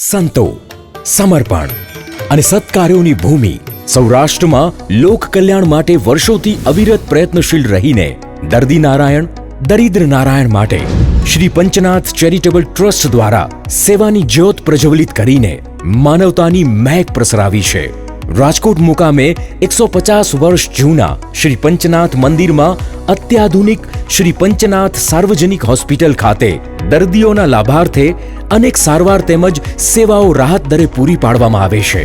સંતો, સમર્પણ અને સત્કાર્યોની ભૂમિ સૌરાષ્ટ્રમાં લોક કલ્યાણ માટે વર્ષોથી અવિરત પ્રયત્નશીલ રહીને દર્દી નારાયણ, દરિદ્ર નારાયણ માટે શ્રી પંચનાથ ચેરિટેબલ ટ્રસ્ટ દ્વારા સેવાની જ્યોત પ્રજ્વલિત કરીને માનવતાની મહેક પ્રસરાવી છે. રાજકોટ મુકામે એકસો પચાસ વર્ષ જૂના શ્રી પંચનાથ મંદિરમાં અત્યાધુનિક શ્રી પંચનાથ સાર્વજનિક હોસ્પિટલ ખાતે દર્દીઓના લાભાર્થે અનેક સારવાર તેમજ સેવાઓ રાહત દરે પૂરી પાડવામાં આવે છે.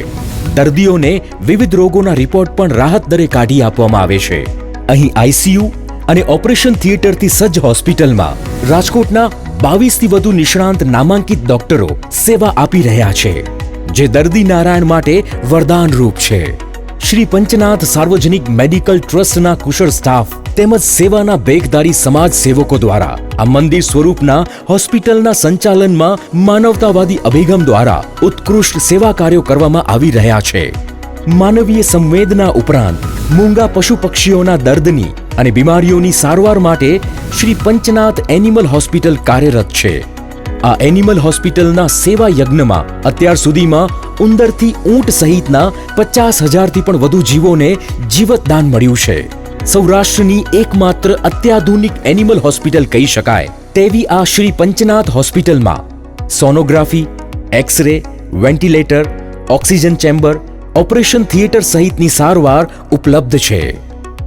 દર્દીઓને વિવિધ રોગોના રિપોર્ટ પણ રાહત દરે કાઢી આપવામાં આવે છે. અહીં આઈસીયુ અને ઓપરેશન થિયેટરથી સજ્જ હોસ્પિટલમાં રાજકોટના બાવીસથી વધુ નિષ્ણાંત નામાંકિત ડોક્ટરો સેવા આપી રહ્યા છે. જે દર્દી નારાયણ માટે વરદાન રૂપ છે. શ્રી પંચનાથ સાર્વજનિક મેડિકલ ટ્રસ્ટના કુશળ સ્ટાફ તેમજ સેવાના બેગદારી સમાજ સેવકો દ્વારા આ મંદિર સ્વરૂપના હોસ્પિટલના સંચાલનમાં માનવતાવાદી અભિગમ દ્વારા ઉત્કૃષ્ટ સેવા કાર્યો કરવામાં આવી રહ્યા છે. માનવીય સંવેદના ઉપરાંત મૂંગા પશુ પક્ષીઓના દર્દની અને બીમારીઓની સારવાર માટે શ્રી પંચનાથ એનિમલ હોસ્પિટલ કાર્યરત છે. આ એનિમલ હોસ્પિટલના સેવા યજ્ઞમાં અત્યાર સુધીમાં ઉંદરથી ઊંટ સહિતના પચાસ હજારથી પણ વધુ જીવોને જીવતદાન મળ્યું છે. સૌરાષ્ટ્રની એકમાત્ર અત્યાધુનિક એનિમલ હોસ્પિટલ કહી શકાય તેવી આ શ્રી પંચનાથ હોસ્પિટલમાં sonography X-ray ventilator oxygen chamber operation theatre સહિતની સારવાર ઉપલબ્ધ છે.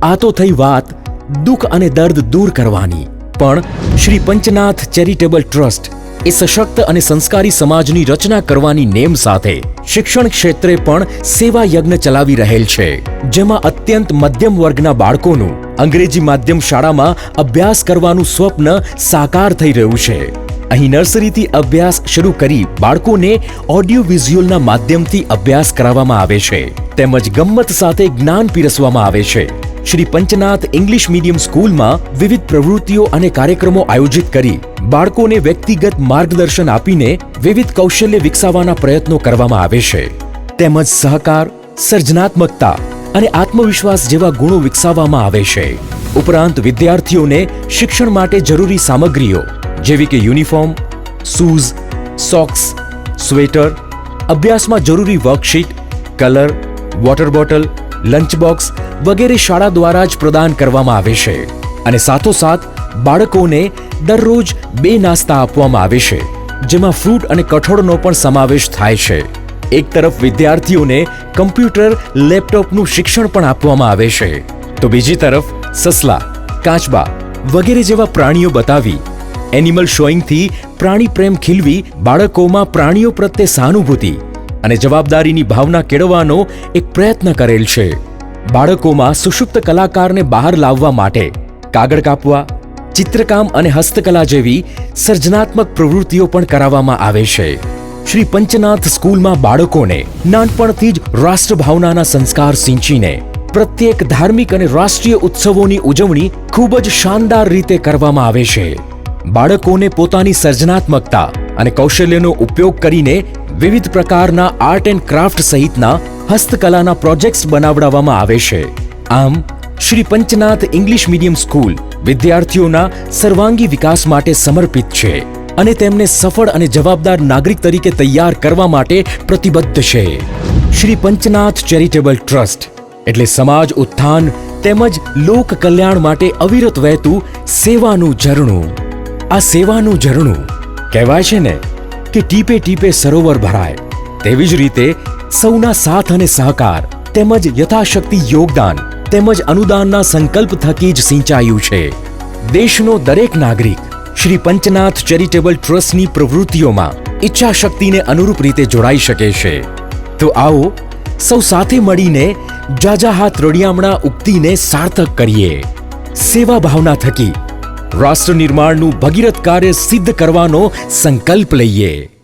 આ તો થઈ વાત દુઃખ અને દર્દ દૂર કરવાની. પણ શ્રી પંચનાથ ચેરિટેબલ ટ્રસ્ટ એ સશક્ત અને સંસ્કારી સમાજની રચના કરવાની નેમ સાથે શિક્ષણ ક્ષેત્રે પણ સેવા યજ્ઞ ચલાવી રહેલ છે, જેમાં અત્યંત મધ્યમ વર્ગના બાળકોનું અંગ્રેજી માધ્યમ શાળામાં અભ્યાસ કરવાનું સ્વપ્ન સાકાર થઈ રહ્યું છે. અહીં નર્સરીથી અભ્યાસ શરૂ કરી બાળકોને ઓડિયો વિઝ્યુઅલના માધ્યમથી અભ્યાસ કરાવવામાં આવે છે, તેમજ ગમ્મત સાથે જ્ઞાન પીરસવામાં આવે છે. શ્રી પંચનાથ ઇંગ્લિશ મીડિયમ સ્કૂલમાં વિવિધ પ્રવૃત્તિઓ અને કાર્યક્રમો આયોજિત કરી બાળકોને વ્યક્તિગત માર્ગદર્શન આપીને વિવિધ કૌશલ્ય વિકસાવવાના પ્રયત્નો કરવામાં આવે છે. તેમજ સહકાર, સર્જનાત્મકતા અને આત્મવિશ્વાસ જેવા ગુણો વિકસાવવામાં આવે છે. ઉપરાંત વિદ્યાર્થીઓને શિક્ષણ માટે જરૂરી સામગ્રીઓ, જેવી કે યુનિફોર્મ, શૂઝ, સોક્સ, સ્વેટર, અભ્યાસમાં જરૂરી worksheet, colour, water bottle, lunch box વગેરે શાળા દ્વારા જ પ્રદાન કરવામાં આવે છે. અને સાથોસાથ બાળકોને દરરોજ બે નાસ્તા આપવામાં આવે છે, જેમાં ફ્રૂટ અને કઠોળનો પણ સમાવેશ થાય છે. એક તરફ વિદ્યાર્થીઓને કમ્પ્યુટર, લેપટોપનું શિક્ષણ પણ આપવામાં આવે છે. તો બીજી તરફ સસલા, કાચબા વગેરે જેવા પ્રાણીઓ બતાવી, એનિમલ શોઈંગથી પ્રાણી પ્રેમ ખીલવી બાળકોમાં પ્રાણીઓ પ્રત્યે સહાનુભૂતિ અને જવાબદારીની ભાવના કેળવવાનો એક પ્રયત્ન કરેલ છે. બાળકોમાં સુષુપ્ત કલાકારને બહાર લાવવા માટે કાગળ કાપવા ચિત્રકામ અને હસ્તકલા જેવી સર્જનાત્મક પ્રવૃત્તિઓ પણ કરાવવામાં આવે છે. શ્રી પંચનાથ સ્કૂલમાં બાળકોને નાનપણથી જ રાષ્ટ્રભાવનાના સંસ્કાર સિંચીને પ્રત્યેક ધાર્મિક અને રાષ્ટ્રીય ઉત્સવોની ઉજવણી ખૂબ જ શાનદાર રીતે કરવામાં આવે છે. બાળકોને પોતાની સર્જનાત્મકતા અને કૌશલ્યનો ઉપયોગ કરીને વિવિધ પ્રકારના આર્ટ એન્ડ ક્રાફ્ટ સહિતના હસ્તકલાના પ્રોજેક્ટ્સ બનાવડાવવામાં આવે છે. આમ Shri Panchnath English medium school વિદ્યાર્થીઓના સર્વાંગી વિકાસ માટે સમર્પિત છે અને તેમને સફળ અને જવાબદાર નાગરિક તરીકે તૈયાર કરવા માટે પ્રતિબદ્ધ છે. શ્રી પંચનાથ ચેરિટેબલ ટ્રસ્ટ એટલે સમાજ ઉત્થાન તેમજ લોક કલ્યાણ માટે અવિરત વહેતું સેવાનું ઝરણું. આ સેવાનું ઝરણું કહેવાય છે ને કે ટીપે ટીપે સરોવર ભરાય. તેવી જ રીતે સૌના સાથ અને સહકાર તેમજ યથાશક્તિ યોગદાન તેમજ અનુદાનના સંકલ્પ થકી જ સિંચાયું છે. દેશનો દરેક નાગરિક, શ્રી પંચનાથ ચેરિટેબલ ટ્રસ્ટની પ્રવૃત્તિઓમાં ઈચ્છા શક્તિને અનુરૂપ રીતે જોડાઈ શકે છે. તો આવો, સૌ સાથે મળીને જાજા હાથ રળિયામણા ઉક્તિને સાર્થક કરીએ. સેવા ભાવના થકી રાષ્ટ્ર નિર્માણનું ભગીરથ કાર્ય સિદ્ધ કરવાનો સંકલ્પ લઈએ.